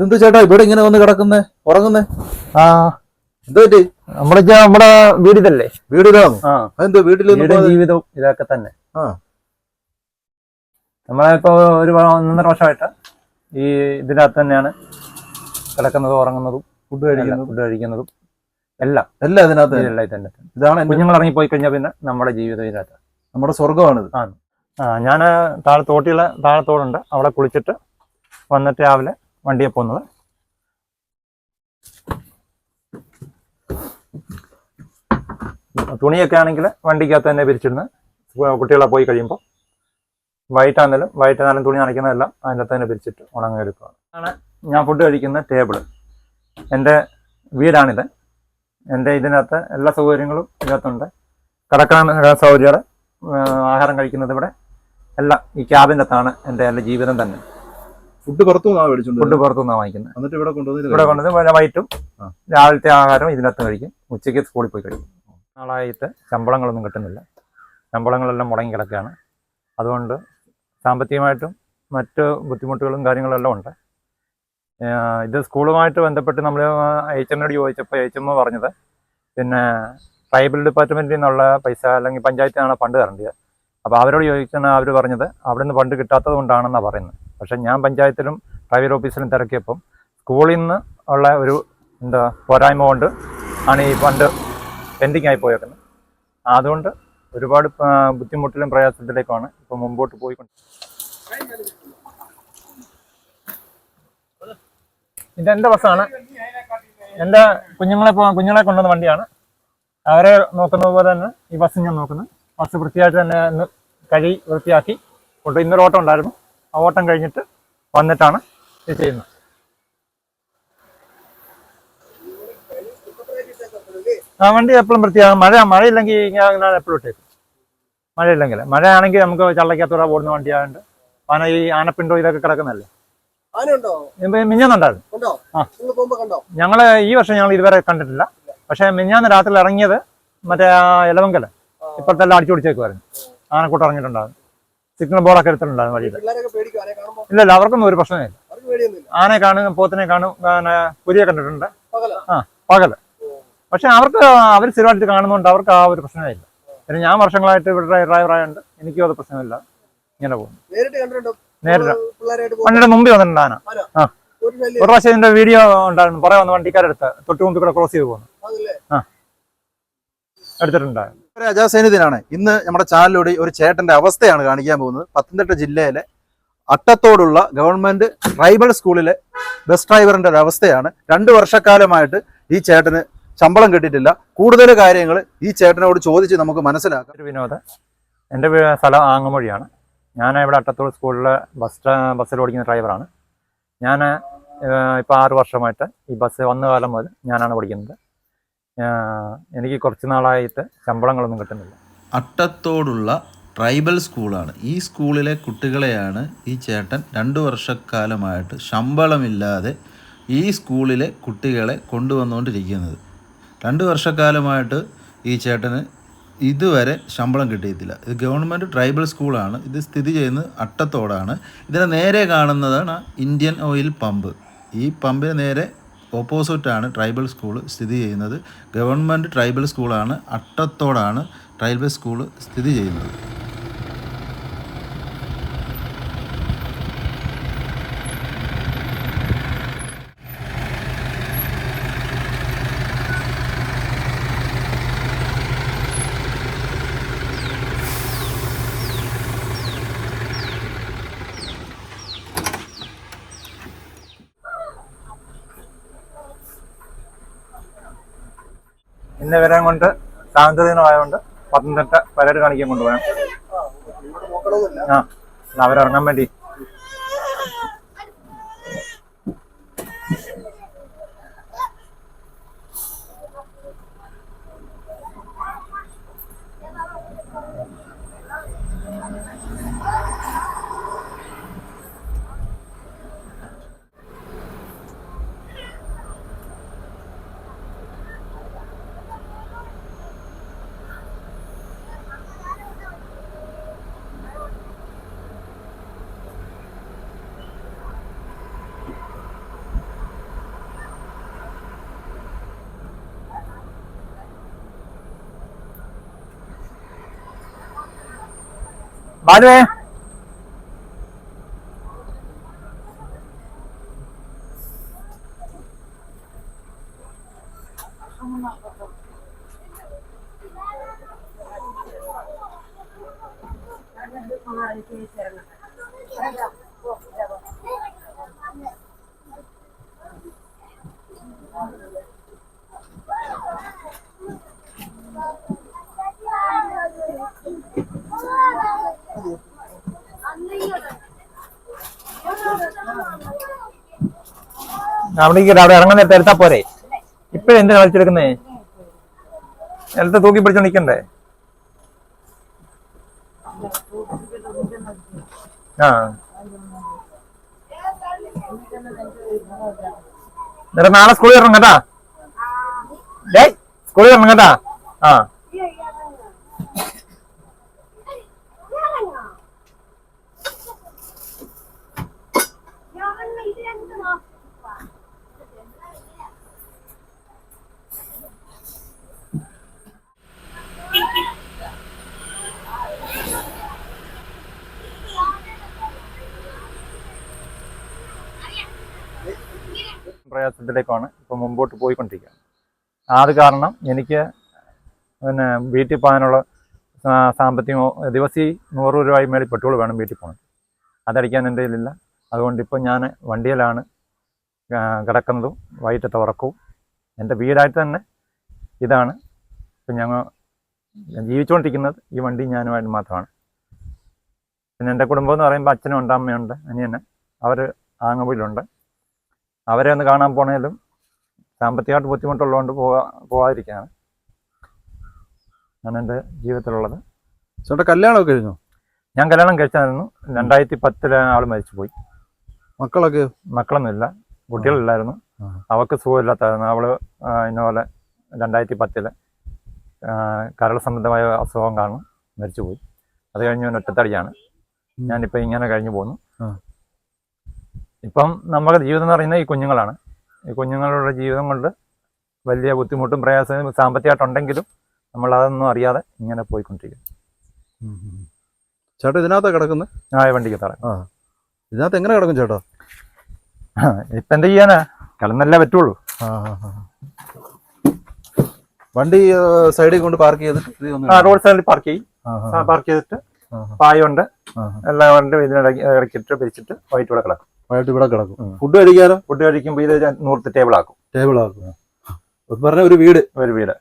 ഇതെന്ത് ചേട്ടാ? ഇവിടെ ഇങ്ങനെ വന്ന് കിടക്കുന്നേ? ഉറങ്ങുന്നേ? ആ. എന്തോ പറ്റി? നമ്മുടെ നമ്മുടെ വീടിതല്ലേ? വീടിലാണ് അതെന്തോ വീട്ടിലൊന്നും വീടും പോകാതെ- ജീവിതവും ഇതൊക്കെ തന്നെ. നമ്മളിപ്പോ ഒരു ഒന്നര വർഷമായിട്ട് ഈ ഇതിനകത്ത് തന്നെയാണ് കിടക്കുന്നതും ഉറങ്ങുന്നതും ഫുഡ് കഴിക്കുന്നതും. ഫുഡ് കഴിക്കുന്നതും എല്ലാം. എല്ലാം ഇതിനകത്ത് എല്ലാം തന്നെ. ഇതാണ് കുഞ്ഞുങ്ങൾ ഇറങ്ങി പോയി കഴിഞ്ഞാൽ പിന്നെ നമ്മുടെ ജീവിതം ഇതിനകത്ത്. നമ്മുടെ സ്വർഗമാണിത് ആ ഞാൻ താഴെ തോട്ടിയുള്ള താഴെ തോടുണ്ട്. അവിടെ കുളിച്ചിട്ട് വന്നിട്ട് രാവിലെ വണ്ടിയെ പോകുന്നത്. തുണിയൊക്കെ ആണെങ്കിൽ വണ്ടിക്കകത്ത് തന്നെ പിരിച്ചിടുന്ന കുട്ടികളെ പോയി കഴിയുമ്പോൾ വൈകിട്ടാണെങ്കിലും വൈകിട്ടാണെങ്കിലും തുണി നനയ്ക്കുന്നതെല്ലാം അതിന്റെ അകത്ത് തന്നെ പിരിച്ചിട്ട് ഉണങ്ങി എടുക്കുകയാണ് ആണ് ഞാൻ ഫുഡ് കഴിക്കുന്ന ടേബിൾ എന്റെ വീടാണിത്. എന്റെ ഇതിനകത്ത് എല്ലാ സൗകര്യങ്ങളും ഇതിനകത്തുണ്ട്. കിടക്കാൻ സൗകര്യങ്ങൾ ആഹാരം കഴിക്കുന്നത് ഇവിടെ. എല്ലാം ഈ ക്യാബിന്റെ അകത്താണ് എന്റെ എന്റെ ജീവിതം തന്നെ. ഫുഡ് പുറത്തു നിന്നാണ് മേടിച്ചോണ്ട് ഫുഡ് പുറത്തുനിന്നാണ് വാങ്ങിക്കുന്നത്. എന്നിട്ട് ഇവിടെ കൊണ്ടുവന്ന് ഇവിടെ കൊണ്ടുവന്ന് വൈകിട്ടും. രാവിലത്തെ ആഹാരം ഇതിനകത്ത് കഴിക്കും. ഉച്ചയ്ക്ക് സ്കൂളിൽ പോയി കഴിക്കും. നാളായിട്ട് ശമ്പളങ്ങളൊന്നും കിട്ടുന്നില്ല. ശമ്പളങ്ങളെല്ലാം മുടങ്ങി കിടക്കുകയാണ്. അതുകൊണ്ട് സാമ്പത്തികമായിട്ടും മറ്റ് ബുദ്ധിമുട്ടുകളും കാര്യങ്ങളെല്ലാം ഉണ്ട്. ഇത് സ്കൂളുമായിട്ട് ബന്ധപ്പെട്ട് നമ്മൾ എച്ച് എമ്മിനോട് ചോദിച്ചപ്പോൾ എച്ച് എം പറഞ്ഞത് പിന്നെ ട്രൈബൽ ഡിപ്പാർട്ട്മെന്റിൽ നിന്നുള്ള പൈസ അല്ലെങ്കിൽ പഞ്ചായത്തിനാണ് ഫണ്ട് തരേണ്ടത്. അപ്പോൾ അവരോട് ചോദിച്ചാൽ അവർ പറഞ്ഞത്. അവിടെ നിന്ന് ഫണ്ട് കിട്ടാത്തത് കൊണ്ടാണെന്നാണ് പറയുന്നത്. പക്ഷേ ഞാൻ പഞ്ചായത്തിലും പ്രൈവറ്റ് ഓഫീസിലും തിരക്കിയപ്പം സ്കൂളിൽ നിന്ന് ഉള്ള ഒരു എന്താ പോരായ്മ കൊണ്ട് ആണ് ഈ ഫണ്ട് പെൻഡിങ് ആയി പോയേക്കുന്നത്. അതുകൊണ്ട് ഒരുപാട് ബുദ്ധിമുട്ടിലും പ്രയാസത്തിലേക്കാണ് ഇപ്പം മുമ്പോട്ട് പോയിക്കൊണ്ട് ഇത് ബസ്സാണ് എന്റെ കുഞ്ഞുങ്ങളെ കുഞ്ഞുങ്ങളെ കൊണ്ടുവന്ന വണ്ടിയാണ്. അവരെ നോക്കുന്നത് പോലെ തന്നെ ഈ ബസ് ഞാൻ നോക്കുന്നത് ബസ് വൃത്തിയായിട്ട് തന്നെ കഴുകി വൃത്തിയാക്കി കൊണ്ട് ഇന്നൊരു ഓട്ടം ഉണ്ടായിരുന്നു. ഓട്ടം കഴിഞ്ഞിട്ട് വന്നിട്ടാണ് ഇത് ചെയ്യുന്നത്. ആ വണ്ടി എപ്പോഴും വൃത്തിയാണ് മഴ മഴയില്ലെങ്കിൽ ഞാൻ എപ്പോഴും ഇട്ടേക്കും. മഴയില്ലെങ്കിൽ. മഴയാണെങ്കിൽ നമുക്ക് ചള്ളക്കത്തൂടെ ഓടുന്ന വണ്ടിയായതുകൊണ്ട് ആന ഈ ആനപ്പിണ്ടോ ഇതൊക്കെ കിടക്കുന്നല്ലേ മിഞ്ഞാന്നുണ്ടായിരുന്നു ഞങ്ങൾ ഈ വർഷം ഞങ്ങൾ ഇതുവരെ കണ്ടിട്ടില്ല. പക്ഷെ മിഞ്ഞാന്ന് രാത്രി ഇറങ്ങിയത് മറ്റേ ആ ഇലവങ്കൽ ഇപ്പഴത്തെല്ലാം അടിച്ചു പിടിച്ചേക്കുമായിരുന്നു ആനക്കൂട്ടം ഇറങ്ങിയിട്ടുണ്ടായിരുന്നു. സിഗ്നൽ ബോർഡൊക്കെ എടുത്തിട്ടുണ്ടായിരുന്നു വഴിയിൽ. പിള്ളേരൊക്കെ പേടിക്കും ആനയെ കാണുമ്പോ. ഇല്ല ഇല്ല അവർക്കൊന്നും ഒരു പ്രശ്നമില്ല ആനയെ കാണും പോത്തിനെ കാണും പിന്നെ പുലിയെ കണ്ടിട്ടുണ്ട്. പകല. ആ പകൽ. പക്ഷെ അവർക്ക് അവർ സ്ഥിരമായിട്ട് കാണുന്നുണ്ട് അവർക്ക് ആ ഒരു പ്രശ്നമില്ല. പിന്നെ ഞാൻ വർഷങ്ങളായിട്ട് ഇവിടെ ഡ്രൈവറായുണ്ട് എനിക്കും അത് പ്രശ്നമില്ല. ഇങ്ങനെ പോകുന്നു. നേരിട്ട് വണ്ടിയുടെ മുമ്പിൽ വന്നിട്ടുണ്ട് ആന. ഒരു പ്രാവശ്യം ഇതിന്റെ വീഡിയോ ഉണ്ടായിരുന്നു. പുറകെ വന്ന് വണ്ടിക്കാരെടുത്ത് തൊട്ട് മുമ്പിൽ കൂടെ ക്രോസ് ചെയ്ത് പോകുന്നു. ആ. എടുത്തിട്ടുണ്ടായിരുന്നു. അജാസൈനികനാണ് ഇന്ന് നമ്മുടെ ചാനലിലൂടെ ഒരു ചേട്ടന്റെ അവസ്ഥയാണ് കാണിക്കാൻ പോകുന്നത്. പത്തനംതിട്ട ജില്ലയിലെ അട്ടത്തോടുള്ള ഗവൺമെന്റ് ട്രൈബൽ സ്കൂളിലെ ബസ് ഡ്രൈവറിന്റെ ഒരു അവസ്ഥയാണ്. രണ്ട് വർഷക്കാലമായിട്ട് ഈ ചേട്ടന് ശമ്പളം കിട്ടിയിട്ടില്ല. കൂടുതൽ കാര്യങ്ങൾ ഈ ചേട്ടനോട് ചോദിച്ച് നമുക്ക് മനസ്സിലാക്കാം. വിനോദ്. എന്റെ സ്ഥലം ആങ്ങമൊഴിയാണ്. ഞാൻ ഇവിടെ അട്ടത്തോട് സ്കൂളിലെ ബസ് ബസ്സിൽ ഓടിക്കുന്ന ഡ്രൈവറാണ്. ഞാൻ ഇപ്പോൾ ആറ് വർഷമായിട്ട് ഈ ബസ് വന്ന കാലം മുതൽ ഞാനാണ് ഓടിക്കുന്നത്. എനിക്ക് കുറച്ച് നാളായിട്ട് ശമ്പളങ്ങളൊന്നും കിട്ടുന്നില്ല. അട്ടത്തോടുള്ള ട്രൈബൽ സ്കൂളാണ്. ഈ സ്കൂളിലെ കുട്ടികളെയാണ് ഈ ചേട്ടൻ രണ്ട് വർഷക്കാലമായിട്ട് ശമ്പളമില്ലാതെ ഈ സ്കൂളിലെ കുട്ടികളെ കൊണ്ടുവന്നുകൊണ്ടിരിക്കുന്നത്. രണ്ട് വർഷക്കാലമായിട്ട് ഈ ചേട്ടന് ഇതുവരെ ശമ്പളം കിട്ടിയിട്ടില്ല. ഇത് ഗവൺമെന്റ് ട്രൈബൽ സ്കൂളാണ്. ഇത് സ്ഥിതി ചെയ്യുന്നത് അട്ടത്തോടാണ്. ഇതിനെ നേരെ കാണുന്നതാണ് ഇന്ത്യൻ ഓയിൽ പമ്പ്. ഈ പമ്പിന് നേരെ ഓപ്പോസിറ്റാണ് ട്രൈബൽ സ്കൂൾ സ്ഥിതി ചെയ്യുന്നത്. ഗവൺമെന്റ് ട്രൈബൽ സ്കൂളാണ് അട്ടത്തോടാണ് ട്രൈബൽ സ്കൂൾ സ്ഥിതി ചെയ്യുന്നത്. ഇന്ന് വരാൻ കൊണ്ട് സ്വാതന്ത്ര്യ ദിനമായതുകൊണ്ട് പത്തനംതിട്ട പരേഡ് കാണിക്കാൻ കൊണ്ടുപോകാം ആ അവരിറങ്ങാൻ വേണ്ടി. പാലുവേ അവിടെ ഇരിക്കട്ടെ, അവിടെ ഇറങ്ങാൻ നേരത്തെ എടുത്താ പോരെ? ഇപ്പഴെന്തിനാ കളിച്ചെടുക്കുന്നേ നിലത്ത് തൂക്കി പിടിച്ചു നിക്കണ്ടേ? ആ. എന്നിട്ട് നാളെ സ്കൂളിൽ ഇറങ്ങും കേട്ടാ? ഡേയ് സ്കൂളിൽ ഇറങ്ങും കേട്ടാ? ആ. പ്രയാസത്തിലേക്കാണ് ഇപ്പോൾ മുമ്പോട്ട് പോയിക്കൊണ്ടിരിക്കുന്നത്. അത് കാരണം എനിക്ക് പിന്നെ വീട്ടിൽ പോകാനുള്ള സാമ്പത്തികമോ ദിവസം നൂറ് രൂപയായി മേളിൽ പെട്രോൾ വേണം വീട്ടിൽ പോകണം അതടിക്കാൻ എന്റെ അതുകൊണ്ട് ഇപ്പോൾ ഞാൻ വണ്ടിയിലാണ് കിടക്കുന്നതും വൈകിട്ടത്തെ ഉറക്കവും. എന്റെ വീടായിട്ട് തന്നെ ഇതാണ് ഇപ്പം ഞങ്ങൾ ജീവിച്ചുകൊണ്ടിരിക്കുന്നത് ഈ വണ്ടി ഞാനുമായിട്ട് മാത്രമാണ്. പിന്നെ എന്റെ കുടുംബം എന്ന് പറയുമ്പോൾ അച്ഛനും ഉണ്ട് അമ്മയുണ്ട് അനിയന്. അവർ ആങ്ങവീടുണ്ട് അവരെ ഒന്ന് കാണാൻ പോണേലും സാമ്പത്തികമായിട്ട് ബുദ്ധിമുട്ടുള്ളതുകൊണ്ട് പോകാ പോകാതിരിക്കുകയാണ് ഞാൻ എന്റെ ജീവിതത്തിലുള്ളത്. ചേട്ടാ കല്യാണമൊക്കെ കഴിഞ്ഞോ? ഞാൻ കല്യാണം കഴിച്ചായിരുന്നു. രണ്ടായിരത്തി പത്തിൽ ആൾ മരിച്ചു പോയി മക്കളൊക്കെ? മക്കളൊന്നുമില്ല. കുട്ടികളില്ലായിരുന്നു. അവൾക്ക് സുഖമില്ലാത്തായിരുന്നു. അവൾ ഇന്നപോലെ ഇന്ന പോലെ രണ്ടായിരത്തി പത്തിൽ കരൾ സംബന്ധമായ അസുഖം കാരണം മരിച്ചുപോയി. അത് കഴിഞ്ഞ് ഒറ്റത്തടിയാണ്. ഞാനിപ്പോൾ ഇങ്ങനെ കഴിഞ്ഞു പോകുന്നു ആ. ഇപ്പം നമ്മുടെ ജീവിതം എന്ന് പറയുന്നത് ഈ കുഞ്ഞുങ്ങളാണ്. ഈ കുഞ്ഞുങ്ങളുടെ ജീവിതം കൊണ്ട് വലിയ ബുദ്ധിമുട്ടും പ്രയാസവും സാമ്പത്തികമായിട്ടുണ്ടെങ്കിലും നമ്മൾ അതൊന്നും അറിയാതെ ഇങ്ങനെ പോയിക്കൊണ്ടിരിക്കും ചേട്ടാ ഇതിനകത്താ കിടക്കുന്നത് ആ വണ്ടിക്ക് തറ ഇതിനകത്ത് എങ്ങനെ കിടക്കും ചേട്ടാ? ഇപ്പം എന്ത് ചെയ്യാനാ? കിടന്നല്ലേ പറ്റുള്ളൂ. വണ്ടി സൈഡിൽ കൊണ്ട് പാർക്ക് ചെയ്തിട്ട് ആ റോഡ് സൈഡിൽ പാർക്ക് ചെയ്യും. ആ, ആ, പാർക്ക് ചെയ്തിട്ട് പായ പായുണ്ട് ആ. എല്ലാം കൊണ്ട് ഇതിനിടയ്ക്ക് ഇറക്കിയിട്ട് പിരിച്ചിട്ട് വൈറ്റ് ഇവിടെ കിടക്കും. വൈകിട്ട് ഇവിടെ കിടക്കും. ഫുഡ് കഴിക്കാനോ? ഫുഡ് കഴിക്കുമ്പോൾ ഇത് നൂറത്ത് ടേബിൾ ആക്കും ടേബിൾ ആക്കും പറഞ്ഞ ഒരു വീട്. ഒരു വീട്.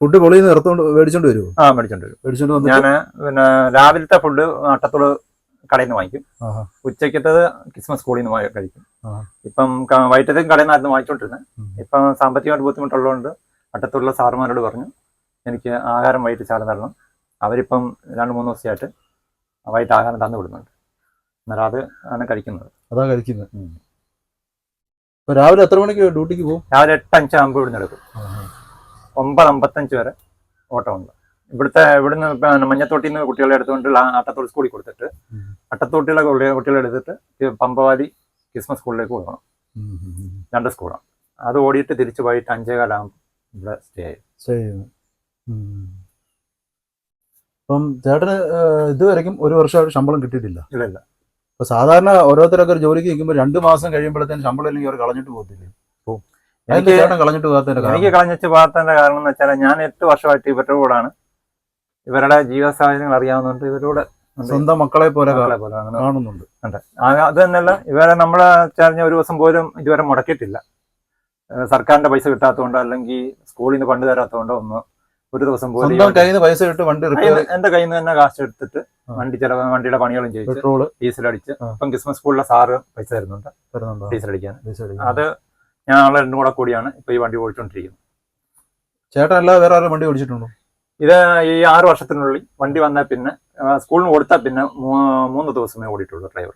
ഫുഡ് പൊളിയിൽ നിന്ന് ഇറത്തോണ്ട് മേടിച്ചോണ്ട് വരുമോ ആ മേടിച്ചോണ്ട് വരും. മേടിച്ചോണ്ട് വന്നു ഞാൻ പിന്നെ രാവിലത്തെ ഫുഡ് അട്ടത്തോട് കടയിൽ നിന്ന് വാങ്ങിക്കും. ഉച്ചക്കത്തത് ക്രിസ്മസ് സ്കൂളിൽ നിന്ന് കഴിക്കും. ഇപ്പം വൈകിട്ടത്തേക്കും കടയിൽ നിന്നായിരുന്നു വാങ്ങിച്ചോണ്ടിരുന്നത്. ഇപ്പം സാമ്പത്തികമായിട്ട് ബുദ്ധിമുട്ടുള്ളതുകൊണ്ട് അട്ടത്തുള്ള സാറുമാരോട് പറഞ്ഞു എനിക്ക് ആഹാരം വൈകിട്ട് ചാലം തരണം. അവരിപ്പം രണ്ട് മൂന്ന് ദിവസമായിട്ട് വൈകിട്ട് ആഹാരം തന്നു വിടുന്നുണ്ട്. അന്നേരം അത് ആണ് കഴിക്കുന്നത്. അതാ കഴിക്കുന്നത്. ഇപ്പൊ രാവിലെ എത്ര മണിക്ക് ഡ്യൂട്ടിക്ക് പോകും? രാവിലെ എട്ട് അഞ്ചാകുമ്പോൾ ഇവിടുന്ന് എടുക്കും. ഒമ്പത് അമ്പത്തഞ്ച് വരെ ഓട്ടമുണ്ട് ഇവിടുത്തെ ഇവിടുന്ന് മഞ്ഞത്തോട്ടിന്ന് മഞ്ഞത്തോട്ടിൽ നിന്ന് കുട്ടികളെ എടുത്തുകൊണ്ട് അട്ടത്തോട് സ്കൂളിൽ കൊടുത്തിട്ട്. അട്ടത്തോട്ടിലെ കുട്ടികളെ എടുത്തിട്ട് പമ്പവാദി പമ്പവാലി ക്രിസ്മസ് സ്കൂളിലേക്ക് കൊടുക്കണം രണ്ട് സ്കൂളാണ്. അത് ഓടിയിട്ട് തിരിച്ച് വൈകിട്ട് അഞ്ചേകാലാകുമ്പോൾ ഇവിടെ സ്റ്റേ ചെയ്യും. ചെയ്യുന്നു. അപ്പം ചേട്ടന് ഇതുവരെയും ഒരു വർഷമായിട്ട് ശമ്പളം കിട്ടിയിട്ടില്ല. ഇല്ല അപ്പൊ ഇപ്പൊ സാധാരണ ഓരോരുത്തരൊക്കെ ഒരു ജോലിക്ക് നിൽക്കുമ്പോൾ രണ്ട് മാസം കഴിയുമ്പോഴത്തേന് ശമ്പളം ഇല്ലെങ്കിൽ അവർ കളഞ്ഞിട്ട് പോകത്തില്ലേ? എനിക്ക് ചേട്ടൻ കളഞ്ഞിട്ട് പോകാത്തതിന്റെ എനിക്ക് പോകാത്തതിന്റെ കാരണം എന്ന് വെച്ചാൽ ഞാൻ എട്ട് വർഷമായിട്ട് ഇവരുടെ കൂടാണ്. ഇവരുടെ ജീവിത സാഹചര്യങ്ങൾ അറിയാവുന്നുണ്ട് ഇവരോട് സ്വന്തം മക്കളെ പോലെ കാണുന്നുണ്ട്. അത് തന്നെയല്ല ഇവരെ നമ്മളെ ചറിഞ്ഞ ഒരു ദിവസം പോലും ഇതുവരെ മുടക്കിയിട്ടില്ല. സർക്കാരിന്റെ പൈസ കിട്ടാത്തതുകൊണ്ടോ അല്ലെങ്കിൽ സ്കൂളിൽ നിന്ന് ഫണ്ട് തരാത്തതുകൊണ്ടോ ഒന്നും ഒരു ദിവസം പോലും സ്വന്തം വണ്ടി- കയ്യിൽ നിന്ന് പൈസ ഇട്ട് വണ്ടി റിപ്പയർ എന്റെ കയ്യിൽ നിന്ന് തന്നെ കാശ് എടുത്തിട്ട് വണ്ടി ചെലവ് വണ്ടിയുടെ പണികളും ചെയ്തു പെട്രോൾ ഡീസൽ അടിച്ച് ഇപ്പം ക്രിസ്മസ് സ്കൂളിലെ സാറ് പൈസ തരുന്നുണ്ട്. തരുന്നുണ്ടോ? ഡീസൽ അടിക്കാൻ അത് ഞാൻ ആളെ രണ്ടും കൂടെ കൂടിയാണ് ഇപ്പൊ ഈ വണ്ടി ഓടിച്ചോണ്ടിരിക്കുന്നത് ചേട്ടൻ അല്ലാതെ വേറെ ആരും വണ്ടി ഓടിച്ചിട്ടുണ്ടോ? ഇത് ഈ ആറ് വർഷത്തിനുള്ളിൽ വണ്ടി വന്നാൽ പിന്നെ സ്കൂളിന് കൊടുത്താൽ പിന്നെ മൂന്ന് ദിവസമേ ഓടിയിട്ടുള്ളൂ ഡ്രൈവർ.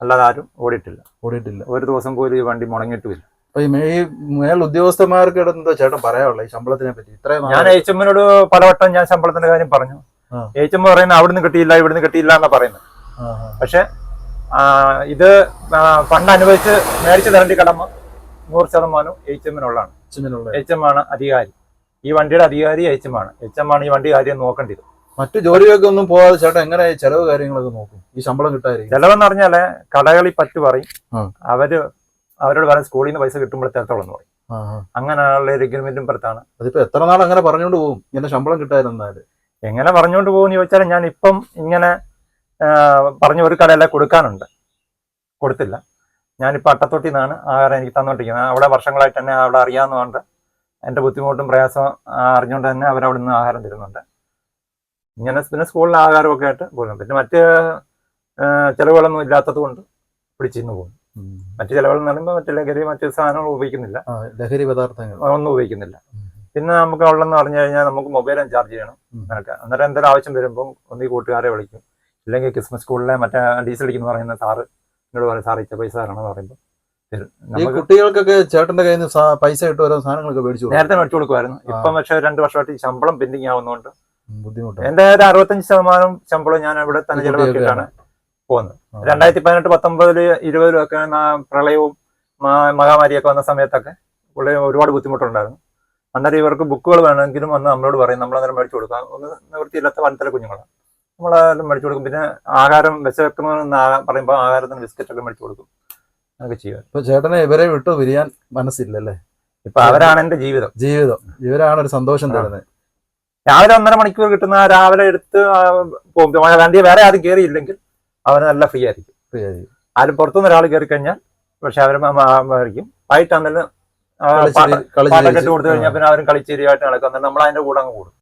അല്ലാതെ ആരും ഓടിയിട്ടില്ല. ഓടിയിട്ടില്ല. ഒരു ദിവസം പോലും ഈ വണ്ടി മുടങ്ങിയിട്ടുമില്ല അപ്പൊ ഈ മേൽ ഉദ്യോഗസ്ഥന്മാർക്ക് എന്തോ ചേട്ടൻ പറയാനുള്ളത് ഈ ശമ്പളത്തിനെ പറ്റി? ഇത്രയും ഞാൻ എച്ച് എമ്മിനോട് പലവട്ടം ഞാൻ ശമ്പളത്തിന്റെ കാര്യം പറഞ്ഞു. എച്ച് എം പറയുന്നത് അവിടുന്ന് കിട്ടിയില്ല ഇവിടുന്ന് കിട്ടിയില്ല എന്നാ പറയുന്നത്. പക്ഷെ ഇത് ഫണ്ട് അനുവദിച്ച് മേടിച്ച് തരേണ്ട കടമ നൂറ് ശതമാനവും എച്ച് എമ്മിനുള്ളതാണ് എച്ച് എം ആണ് അധികാരി. ഈ വണ്ടിയുടെ അധികാരി എച്ച് എം ആണ് എച്ച് എം ആണ് ഈ വണ്ടി കാര്യം നോക്കേണ്ടത്. മറ്റു ജോലിയൊക്കെ ഒന്നും പോവാതെ ചേട്ടൻ എങ്ങനെ ചെലവ് കാര്യങ്ങളൊക്കെ നോക്കും? ഈ ശമ്പളം കിട്ടാതിരിക്കും ചെലവെന്ന് പറഞ്ഞാൽ കടകളിൽ പറ്റു പറയും. അവർ അവരോട് പറഞ്ഞ സ്കൂളിൽ നിന്ന് പൈസ കിട്ടുമ്പോഴത്തേത്തോളം എന്ന് പറയും. അങ്ങനെയുള്ള ഒരു എഗ്രിമെന്റും പുറത്താണ്. അതിപ്പോ എത്ര നാൾ അങ്ങനെ പറഞ്ഞുകൊണ്ട് പോകും? ഇങ്ങനെ ശമ്പളം കിട്ടാതിരുന്നാൽ. എങ്ങനെ പറഞ്ഞുകൊണ്ട് പോകുമെന്ന് ചോദിച്ചാൽ ഞാൻ ഇപ്പം ഇങ്ങനെ പറഞ്ഞ ഒരു കടയല്ല കൊടുക്കാനുണ്ട്. കൊടുത്തില്ല. ഞാനിപ്പോൾ അട്ടത്തൊട്ടിൽ നിന്നാണ് ആഹാരം എനിക്ക് തന്നുകൊണ്ടിരിക്കുന്നത് അവിടെ വർഷങ്ങളായിട്ട് തന്നെ അവിടെ അറിയാവുന്നതുകൊണ്ട് എന്റെ ബുദ്ധിമുട്ടും പ്രയാസവും അറിഞ്ഞുകൊണ്ട് തന്നെ അവരവിടെ നിന്ന് ആഹാരം തരുന്നുണ്ട്. ഇങ്ങനെ പിന്നെ സ്കൂളിൽ ആഹാരമൊക്കെ ആയിട്ട് പോകുന്നു പിന്നെ മറ്റ് ചിലവുകളൊന്നും ഇല്ലാത്തത് കൊണ്ട് പിടിച്ചിരുന്നു പോകും മറ്റു ചെലവുകളെന്ന് പറയുമ്പോൾ മറ്റു ലഹരി മറ്റു സാധനങ്ങൾ ഉപയോഗിക്കുന്നില്ല. ലഹരി പദാർത്ഥങ്ങൾ. ഒന്നും ഉപയോഗിക്കുന്നില്ല. പിന്നെ നമുക്ക് ഉള്ളതെന്ന് പറഞ്ഞു കഴിഞ്ഞാൽ നമുക്ക് മൊബൈലും ചാർജ് ചെയ്യണം. നടക്കുക അന്നേരം എന്തൊരു ആവശ്യം വരുമ്പോൾ ഒന്നീ കൂട്ടുകാരെ വിളിക്കും. ഇല്ലെങ്കിൽ ക്രിസ്മസ് സ്കൂളിലെ മറ്റേ ഡീസൽ അടിക്കുന്ന പറയുന്ന സാറ് എന്നോട് പറയും സാർ ഇച്ച പൈസ തരണം എന്ന് പറയുമ്പോൾ ഈ കുട്ടികൾക്കൊക്കെ ചേട്ടന്റെ കയ്യിൽ നിന്ന് പൈസ ഇട്ട് ഓരോ സാധനങ്ങളൊക്കെ മേടിച്ചു നേരത്തെ മേടിച്ചു കൊടുക്കുമായിരുന്നു. ഇപ്പം പക്ഷെ രണ്ട് വർഷമായിട്ട് ഈ ശമ്പളം പെൻഡിങ് ആവുന്നതുകൊണ്ട് ബുദ്ധിമുട്ട് എന്റെ ഒരു അറുപത്തഞ്ച് ശതമാനം ശമ്പളം ഞാൻ ഇവിടെ തന്നെ ഈ ചെലവാക്കിയിട്ടാണ്. പോകുന്നത്. രണ്ടായിരത്തി പതിനെട്ട് പത്തൊമ്പതിൽ ഇരുപതിലും ഒക്കെ പ്രളയവും മഹാമാരിയൊക്കെ വന്ന സമയത്തൊക്കെ പുള്ളി ഒരുപാട് ബുദ്ധിമുട്ടുണ്ടായിരുന്നു. അന്നേരം ഇവർക്ക് ബുക്കുകൾ വേണമെങ്കിലും വന്ന് നമ്മളോട് പറയും നമ്മൾ അന്നേരം മേടിച്ചു കൊടുക്കാം. ഒന്ന് നിവൃത്തിയില്ലാത്ത വനത്തിലെ കുഞ്ഞുങ്ങളാണ് നമ്മളെല്ലാം മേടിച്ചു കൊടുക്കും. പിന്നെ ആഹാരം വിശക്കുന്നതെന്ന് പറയുമ്പോൾ ആഹാരത്തിന് ബിസ്ക്കറ്റ് ഒക്കെ മേടിച്ചു കൊടുക്കും. അതൊക്കെ ചെയ്യുക ഇപ്പൊ ചേട്ടനെ ഇവരെ വിട്ടു വിരിയാൻ മനസ്സില്ലല്ലേ? ഇപ്പൊ അവരാണ് എന്റെ ജീവിതം. ജീവിതം. ഇവരാണ് ഒരു സന്തോഷം തരുന്നത്. രാവിലെ ഒന്നര മണിക്കൂർ കിട്ടുന്ന രാവിലെ എടുത്ത് പോകും വണ്ടി വേറെ ആരും കയറിയില്ലെങ്കിൽ അവന് നല്ല ഫ്രീ ആയിരിക്കും. ഫ്രീ ആയിരിക്കും. ആരും പുറത്തുനിന്ന് ഒരാൾ കയറി കഴിഞ്ഞാൽ പക്ഷെ അവർ ആയിരിക്കും വൈകിട്ടാണെങ്കിലും പാട്ടൊക്കെ കൊടുത്തു കഴിഞ്ഞാൽ പിന്നെ അവരും കളിച്ചേരിയായിട്ട് നടക്കും. നമ്മൾ അതിന്റെ കൂടെ അങ്ങ് കൂടും.